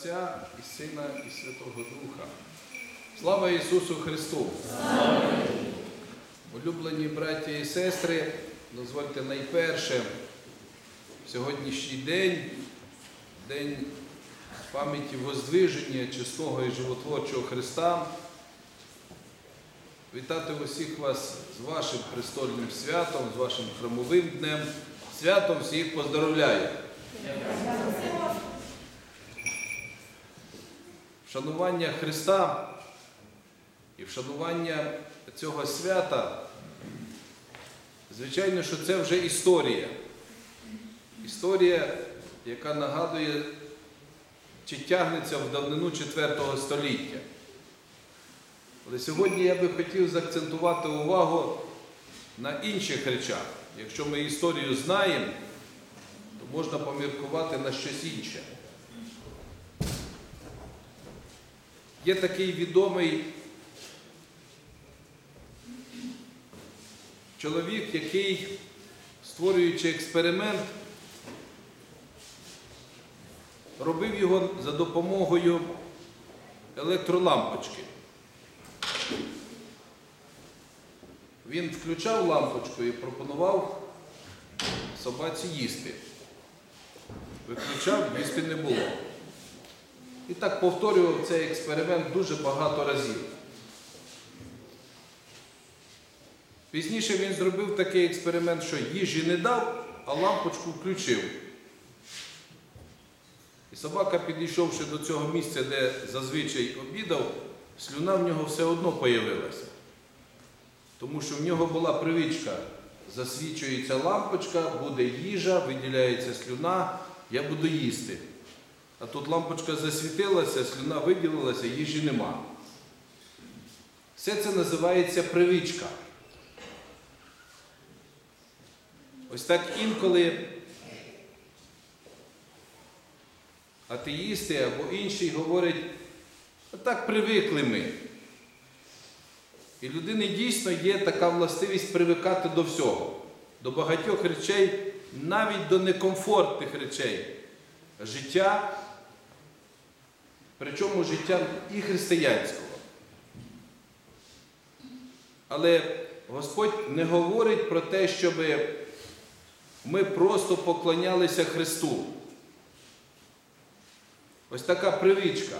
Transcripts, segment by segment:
Отця і Сина, і Святого Духа. Слава Ісусу Христу! Улюблені браті і сестри, дозвольте найперше в сьогоднішній день, день пам'яті Воздвиження чесного і животворчого Христа, вітати усіх вас з вашим престольним святом, з вашим храмовим днем. Святом всіх поздоровляю! Вшанування Христа і вшанування цього свята, звичайно, що це вже історія. Історія, яка нагадує чи тягнеться в давнину IV століття. Але сьогодні я би хотів заакцентувати увагу на інших речах. Якщо ми історію знаємо, то можна поміркувати на щось інше. Є такий відомий чоловік, який, створюючи експеримент, робив його за допомогою електролампочки. Він включав лампочку і пропонував собаці їсти. Виключав, їсти не було. І так повторював цей експеримент дуже багато разів. Пізніше він зробив такий експеримент, що їжі не дав, а лампочку включив. І собака, підійшовши до цього місця, де зазвичай обідав, слюна в нього все одно появилася. Тому що в нього була привичка. Засвічується лампочка, буде їжа, виділяється слюна, я буду їсти. А тут лампочка засвітилася, слюна виділилася, їжі нема. Все це називається привичка. Ось так інколи атеїсти або інші говорять, так привикли ми. І людини дійсно є така властивість привикати до всього, до багатьох речей, навіть до некомфортних речей життя, причому життя і християнського. Але Господь не говорить про те, щоб ми просто поклонялися Христу. Ось така привичка.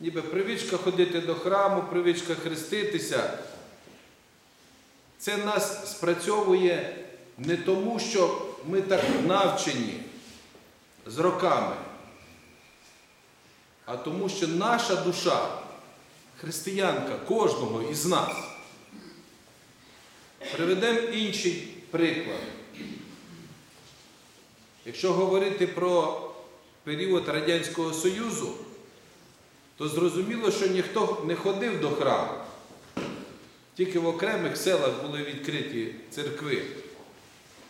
Ніби привичка ходити до храму, привичка хреститися. Це нас спрацьовує не тому, що ми так навчені з роками, а тому, що наша душа, християнка кожного із нас. Приведемо інший приклад. Якщо говорити про період Радянського Союзу, то зрозуміло, що ніхто не ходив до храму. Тільки в окремих селах були відкриті церкви.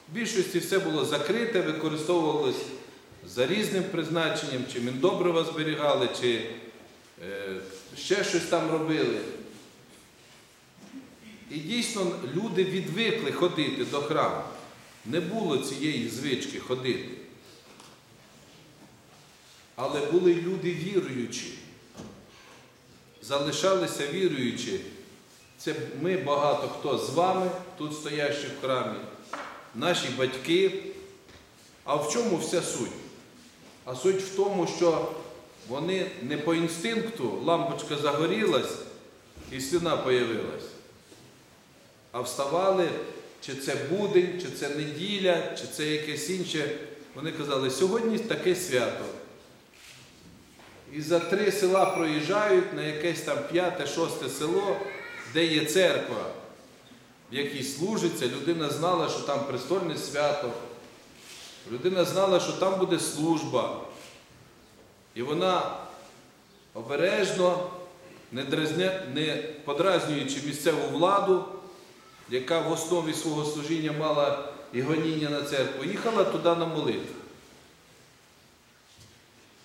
В більшості все було закрите, використовувалось за різним призначенням, чи міндобрива зберігали, чи е, ще щось там робили. І дійсно люди відвикли ходити до храму. Не було цієї звички ходити. Але були люди віруючі, залишалися віруючі. Це ми багато хто з вами, тут стоящі в храмі, наші батьки. А в чому вся суть? А суть в тому, що вони не по інстинкту лампочка загорілась і слюна появилась, а вставали, чи це будень, чи це неділя, чи це якесь інше. Вони казали, сьогодні таке свято. І за три села проїжджають на якесь там п'яте, шосте село, де є церква, в якій служиться, людина знала, що там престольне свято. Людина знала, що там буде служба. І вона обережно, не, дразня, не подразнюючи місцеву владу, яка в основі свого служіння мала і гоніння на церкву, їхала туди на молитву.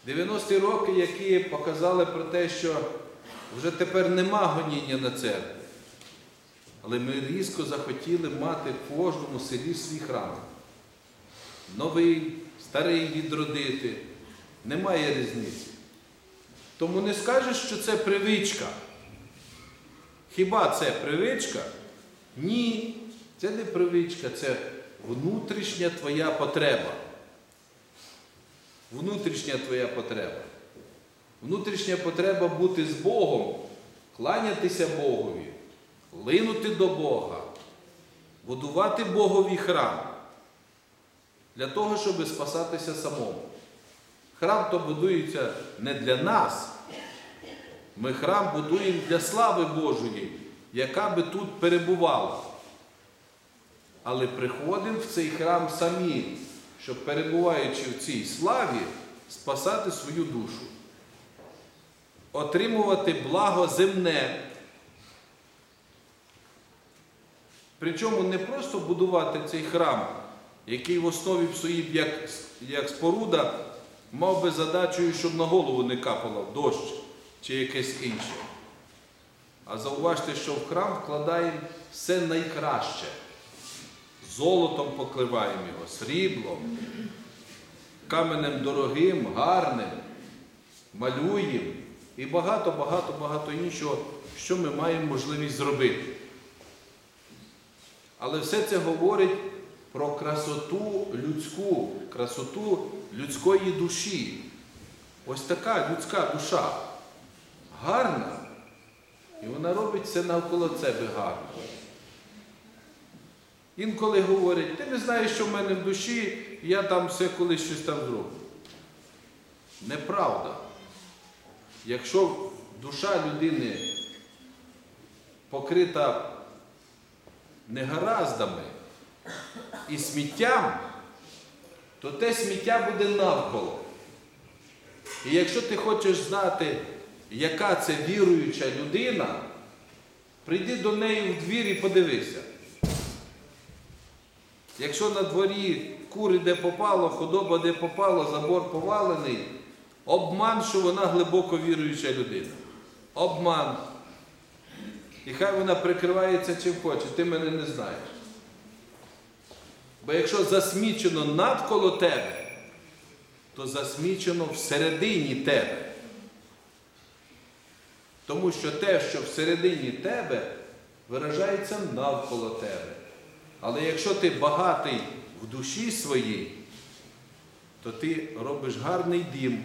90-ті роки, які показали про те, що вже тепер нема гоніння на церкву. Але ми різко захотіли мати в кожному селі свій храм. Новий, старий відродити. Немає різниці. Тому не скажеш, що це привичка. Хіба це привичка? Ні, це не привичка, це внутрішня твоя потреба. Внутрішня твоя потреба. Внутрішня потреба бути з Богом, кланятися Богові, линути до Бога, будувати Богові храм для того, щоб спасатися самому. Храм то будується не для нас. Ми храм будуємо для слави Божої, яка би тут перебувала. Але приходимо в цей храм самі, щоб, перебуваючи в цій славі, спасати свою душу, отримувати благо земне. Причому не просто будувати цей храм, який в основі своїй, як, як споруда, мав би задачею, щоб на голову не капало дощ чи якесь інше. А зауважте, що в храм вкладаємо все найкраще. Золотом покриваємо його, сріблом, каменем дорогим, гарним, малюємо і багато-багато-багато іншого, що ми маємо можливість зробити. Але все це говорить про красоту людську, красоту людської душі. Ось така людська душа. Гарна. І вона робить все навколо себе гарно. Інколи говорять, ти не знаєш, що в мене в душі, я там все колись щось там зроблю. Неправда. Якщо душа людини покрита негараздами і сміттям, то те сміття буде навколо. І якщо ти хочеш знати, яка це віруюча людина, прийди до неї в двір і подивися. Якщо на дворі кури де попало, худоба де попало, забор повалений, обман, що вона глибоко віруюча людина. Обман. І хай вона прикривається чим хоче, ти мене не знаєш. Бо якщо засмічено навколо тебе, то засмічено всередині тебе. Тому що те, що всередині тебе, виражається навколо тебе. Але якщо ти багатий в душі своїй, то ти робиш гарний дім.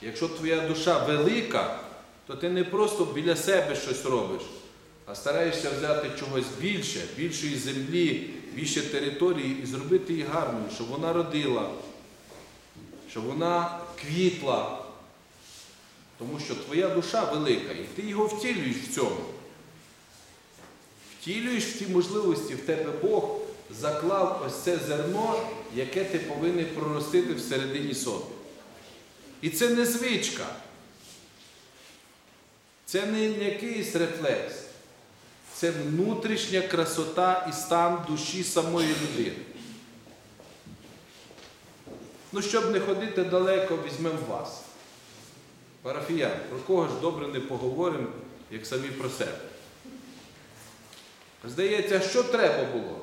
Якщо твоя душа велика, то ти не просто біля себе щось робиш, а стараєшся взяти чогось більше, більшої землі, більше території і зробити її гарною, щоб вона родила, щоб вона квітла. Тому що твоя душа велика, і ти його втілюєш в цьому. Втілюєш в ті можливості, в тебе Бог заклав ось це зерно, яке ти повинен проростити всередині собі. І це не звичка. Це не якийсь рефлекс. Це внутрішня красота і стан душі самої людини. Ну, щоб не ходити далеко, візьмемо вас. Парафіян, про кого ж добре не поговоримо, як самі про себе. Здається, що треба було?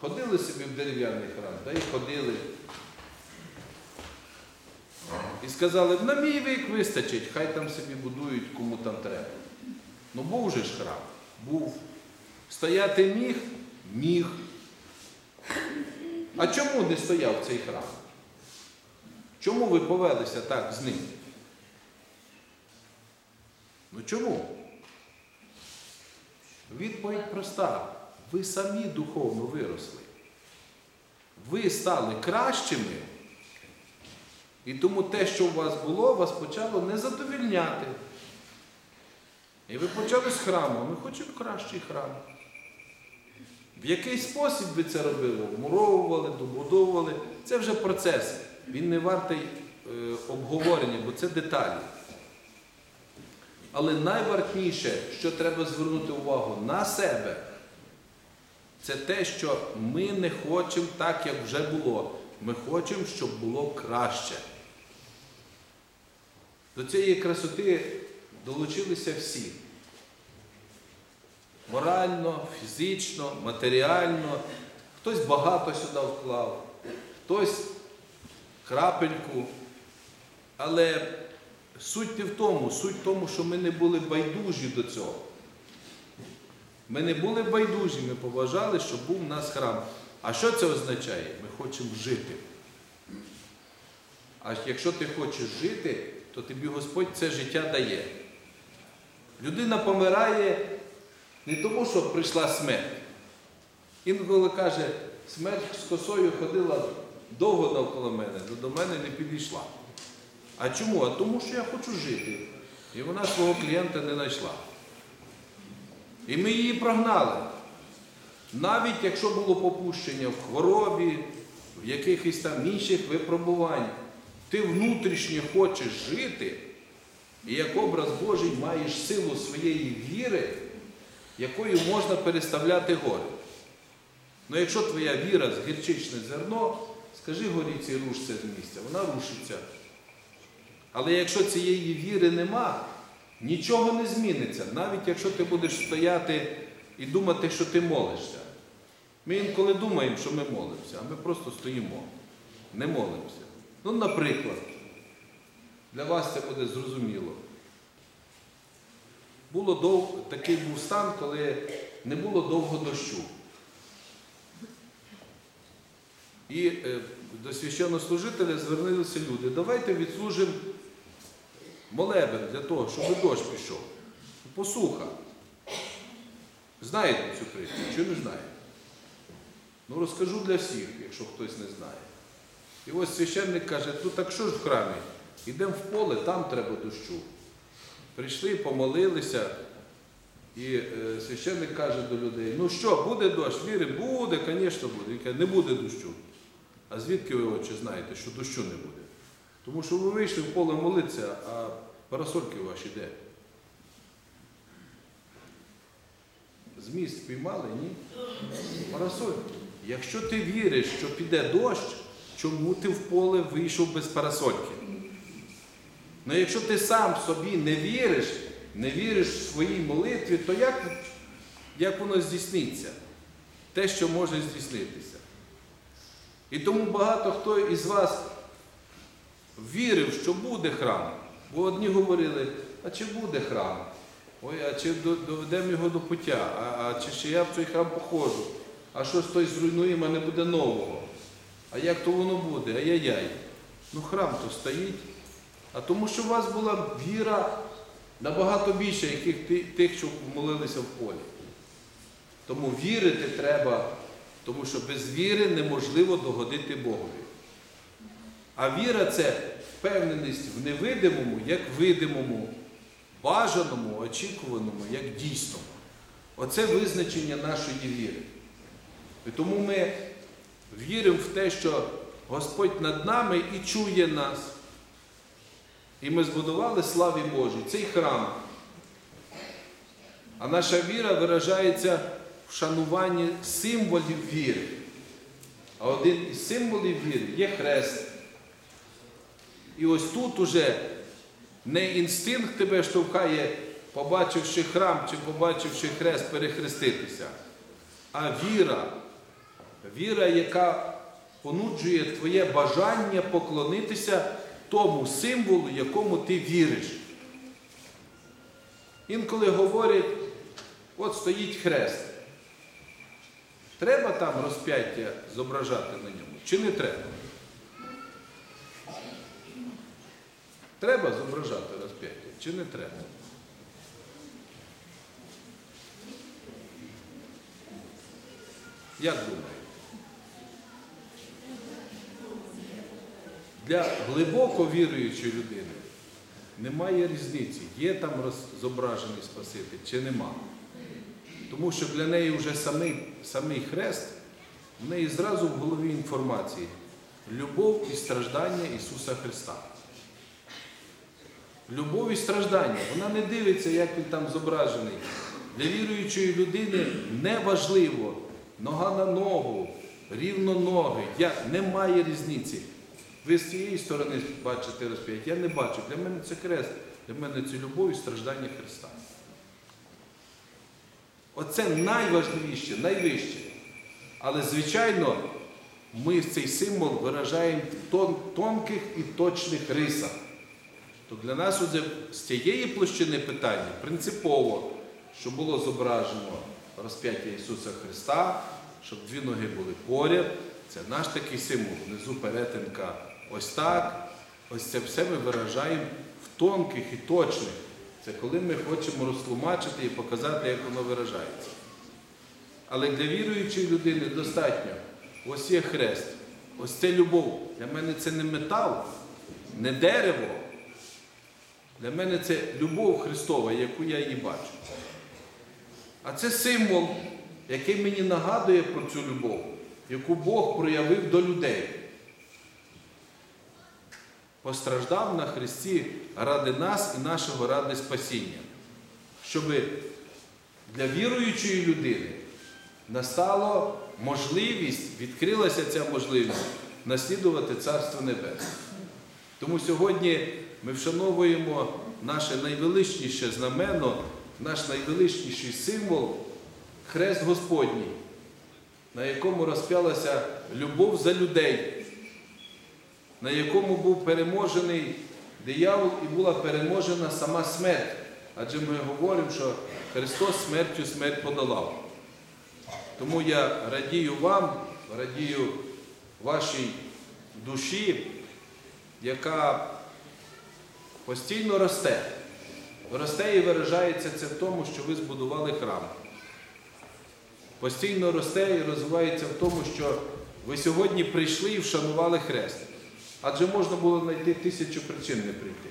Ходили собі в дерев'яний храм, та й ходили. І сказали, на мій вік вистачить, хай там собі будують, кому там треба. Ну був же ж храм, був. Стояти міг? Міг. А чому не стояв цей храм? Чому ви повелися так з ним? Ну чому? Відповідь проста. Ви самі духовно виросли. Ви стали кращими. І тому те, що у вас було, вас почало не задовільняти. І ви почали з храму. Ми хочемо кращий храм. В який спосіб ви це робили? Вмуровували, добудовували. Це вже процес. Він не вартий е, обговорення, бо це деталі. Але найвартніше, що треба звернути увагу на себе, це те, що ми не хочемо так, як вже було. Ми хочемо, щоб було краще. До цієї красоти долучилися всі. Морально, фізично, матеріально. Хтось багато сюди вклав, хтось крапельку. Але суть не в тому, суть в тому, що ми не були байдужі до цього. Ми не були байдужі, ми поважали, що був у нас храм. А що це означає? Ми хочемо жити. А якщо ти хочеш жити, то тобі Господь це життя дає. Людина помирає не тому, що прийшла смерть. Інколи каже, смерть з косою ходила довго навколо мене, до мене не підійшла. А чому? А тому, що я хочу жити. І вона свого клієнта не знайшла. І ми її прогнали. Навіть якщо було попущення в хворобі, в якихось там інших випробуваннях, ти внутрішньо хочеш жити, і як образ Божий маєш силу своєї віри, якою можна переставляти гори. Ну якщо твоя віра з гірчичне зерно, скажи горіці рушся з місця, вона рушиться. Але якщо цієї віри нема, нічого не зміниться, навіть якщо ти будеш стояти і думати, що ти молишся. Ми інколи думаємо, що ми молимося, а ми просто стоїмо, не молимося. Ну, наприклад, для вас це буде зрозуміло. Було дов... такий був стан, коли не було довго дощу. І е, до священнослужителя звернулися люди, давайте відслужимо молебен для того, щоб дощ пішов. Посуха. Знаєте цю притчу, чи не знаєте? Ну розкажу для всіх, якщо хтось не знає. І ось священник каже, ну так що ж в храмі? Йдемо в поле, там треба дощу. Прийшли, помолилися, і е, священник каже до людей, ну що, буде дощ? Віри, буде, звісно, буде. Він каже, не буде дощу. А звідки ви, отче, знаєте, що дощу не буде? Тому що ви вийшли в поле молитися, а парасольки ваші де? Зміст спіймали, ні? Парасольки. Якщо ти віриш, що піде дощ, чому ти в поле вийшов без парасольки? Ну якщо ти сам собі не віриш, не віриш в своїй молитві, то як, як воно здійсниться? Те, що може здійснитися. І тому багато хто із вас вірив, що буде храм. Бо одні говорили, а чи буде храм? Ой, а чи доведемо його до пуття, а, а чи ще я в цей храм походжу? А щось той зруйнуємо, а не буде нового. А як то воно буде? Ай-яй-яй. Ну храм то стоїть. А тому, що у вас була віра набагато більше, яких тих, що молилися в полі. Тому вірити треба, тому що без віри неможливо догодити Богові. А віра це впевненість в невидимому, як видимому, бажаному, очікуваному, як дійсному. Оце визначення нашої віри. І тому ми віримо в те, що Господь над нами і чує нас. І ми збудували славі Божій цей храм. А наша віра виражається в шануванні символів віри. А один із символів віри є хрест. І ось тут уже не інстинкт тебе штовхає, побачивши храм чи побачивши хрест, перехреститися, а віра. Віра, яка понуджує твоє бажання поклонитися тому символу, якому ти віриш. Інколи говорять, от стоїть хрест. Треба там розп'яття зображати на ньому, чи не треба? Треба зображати розп'яття, чи не треба? Як думаєте? Для глибоко віруючої людини немає різниці, є там зображений Спаситель чи нема. Тому що для неї вже самий, самий хрест, в неї зразу в голові інформації любов і страждання Ісуса Христа. Любов і страждання. Вона не дивиться, як він там зображений. Для віруючої людини не важливо нога на ногу, рівно ноги. Як? Немає різниці. Ви з цієї сторони бачите розп'яття, я не бачу. Для мене це хрест, для мене це любов і страждання Христа. Оце найважливіше, найвище. Але, звичайно, ми цей символ виражаємо в тон- тонких і точних рисах. то для нас оце з цієї площини питання принципово, що було зображено розп'яття Ісуса Христа, щоб дві ноги були поряд. Це наш такий символ. Внизу перетинка ось так. Ось це все ми виражаємо в тонких і точних. Це коли ми хочемо розтлумачити і показати, як воно виражається. Але для віруючої людини достатньо. Ось є хрест, ось це любов. Для мене це не метал, не дерево. Для мене це любов Христова, яку я її бачу. А це символ, який мені нагадує про цю любов, яку Бог проявив до людей. Постраждав на Христі ради нас і нашого ради спасіння, щоб для віруючої людини настала можливість, відкрилася ця можливість наслідувати Царство Небесне. Тому сьогодні ми вшановуємо наше найвеличніше знамено, наш найвеличніший символ Хрест Господній, на якому розп'ялася любов за людей, на якому був переможений диявол і була переможена сама смерть. Адже ми говоримо, що Христос смертю смерть подолав. Тому я радію вам, радію вашій душі, яка постійно росте. Росте і виражається це в тому, що ви збудували храм. Постійно росте і розвивається в тому, що ви сьогодні прийшли і вшанували хрест. Адже можна було знайти тисячу причин не прийти.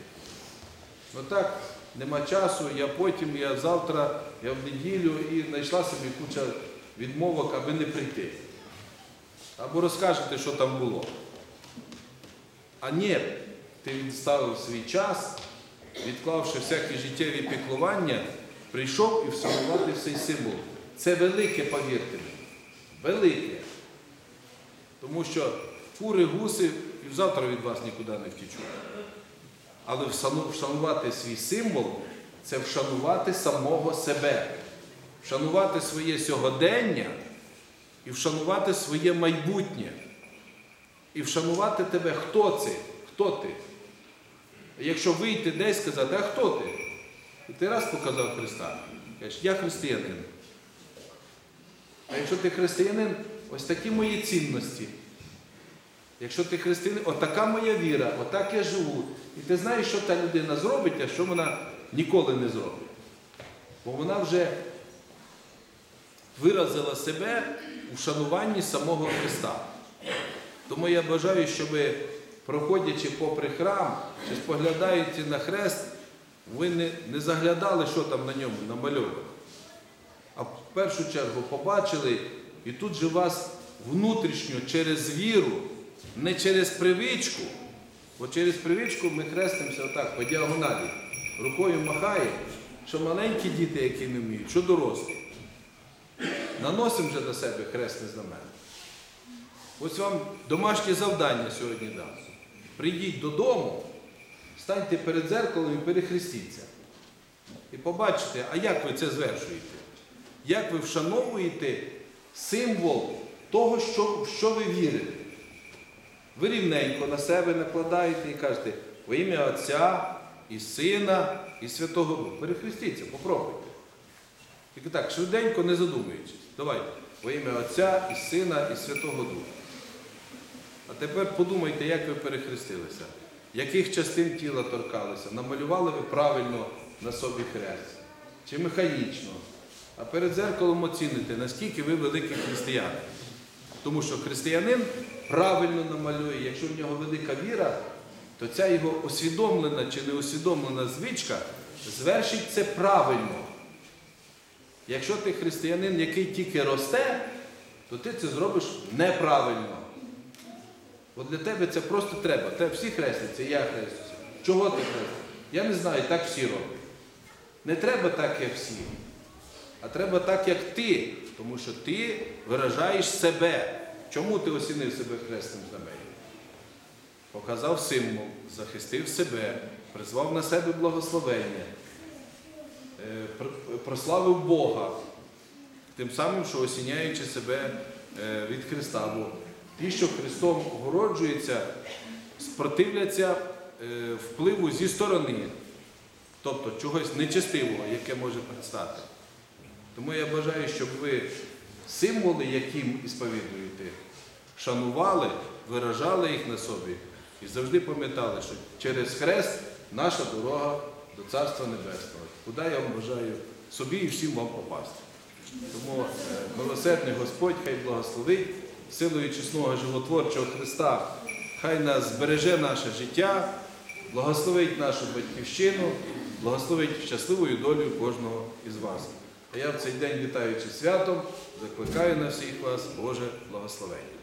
Ну так, нема часу, я потім, я завтра, я в неділю і знайшла собі куча відмовок, аби не прийти. Або розкажете, що там було. А ні, ти відставив свій час, відклавши всякі життєві піклування, прийшов і вшанувати цей символ. Це велике, повірте мені. Велике. Тому що кури, гуси і завтра від вас нікуди не втічуть. Але вшанувати свій символ це вшанувати самого себе, вшанувати своє сьогодення і вшанувати своє майбутнє. І вшанувати тебе, хто це, хто ти. Якщо вийти десь сказати, а хто ти? І ти раз показав Христа. Кажеш, я християнин. А якщо ти християнин, ось такі мої цінності. Якщо ти християнин, отака моя віра, отак я живу. І ти знаєш, що та людина зробить, а що вона ніколи не зробить. Бо вона вже виразила себе у шануванні самого Христа. Тому я бажаю, щоб проходячи попри храм чи споглядаючи на хрест, ви не, не заглядали, що там на ньому намальовано. А в першу чергу побачили, і тут же вас внутрішньо через віру, не через привичку, бо через привичку ми хрестимося отак, по діагоналі, рукою махає, що маленькі діти, які не вміють, що дорослі. Наносимо вже на себе хресне знамення. Ось вам домашнє завдання сьогодні дам. Прийдіть додому, станьте перед дзеркалом і перехрестіться. І побачите, а як ви це звершуєте? Як ви вшановуєте символ того, що, в що ви вірите? Ви рівненько на себе накладаєте і кажете, во ім'я Отця і Сина і Святого Духа. Перехрестіться, попробуйте. Тільки так, швиденько, не задумуючись. Давайте. Во ім'я Отця і Сина і Святого Духа. А тепер подумайте, як ви перехрестилися, яких частин тіла торкалися, намалювали ви правильно на собі хрест, чи механічно. А перед зеркалом оціните, наскільки ви великі християни. Тому що християнин правильно намалює, якщо в нього велика віра, то ця його усвідомлена чи неусвідомлена звичка звершить це правильно. Якщо ти християнин, який тільки росте, то ти це зробиш неправильно. От для тебе це просто треба. Тебе всі хрестяться, я хрестюся. Чого ти хрестишся? Я не знаю, так всі роблять. Не треба так, як всі, а треба так, як ти, тому що ти виражаєш себе. Чому ти осінив себе хресним знаменем? Показав символ, захистив себе, призвав на себе благословення, е, прославив Бога, тим самим, що осіняючи себе е, від Христа. Бо ті, що Христом огороджуються, спротивляться е, впливу зі сторони, тобто чогось нечестивого, яке може предстати. Тому я бажаю, щоб ви символи, які ісповідуєте, шанували, виражали їх на собі і завжди пам'ятали, що через хрест наша дорога до Царства Небесного, куди я вам бажаю собі і всім вам попасти. Тому е, милосердний Господь хай благословить силою чесного животворчого Христа, хай нас збереже наше життя, благословить нашу батьківщину, благословить щасливою долею кожного із вас. А я в цей день, вітаючи святом, закликаю на всіх вас Боже благословення.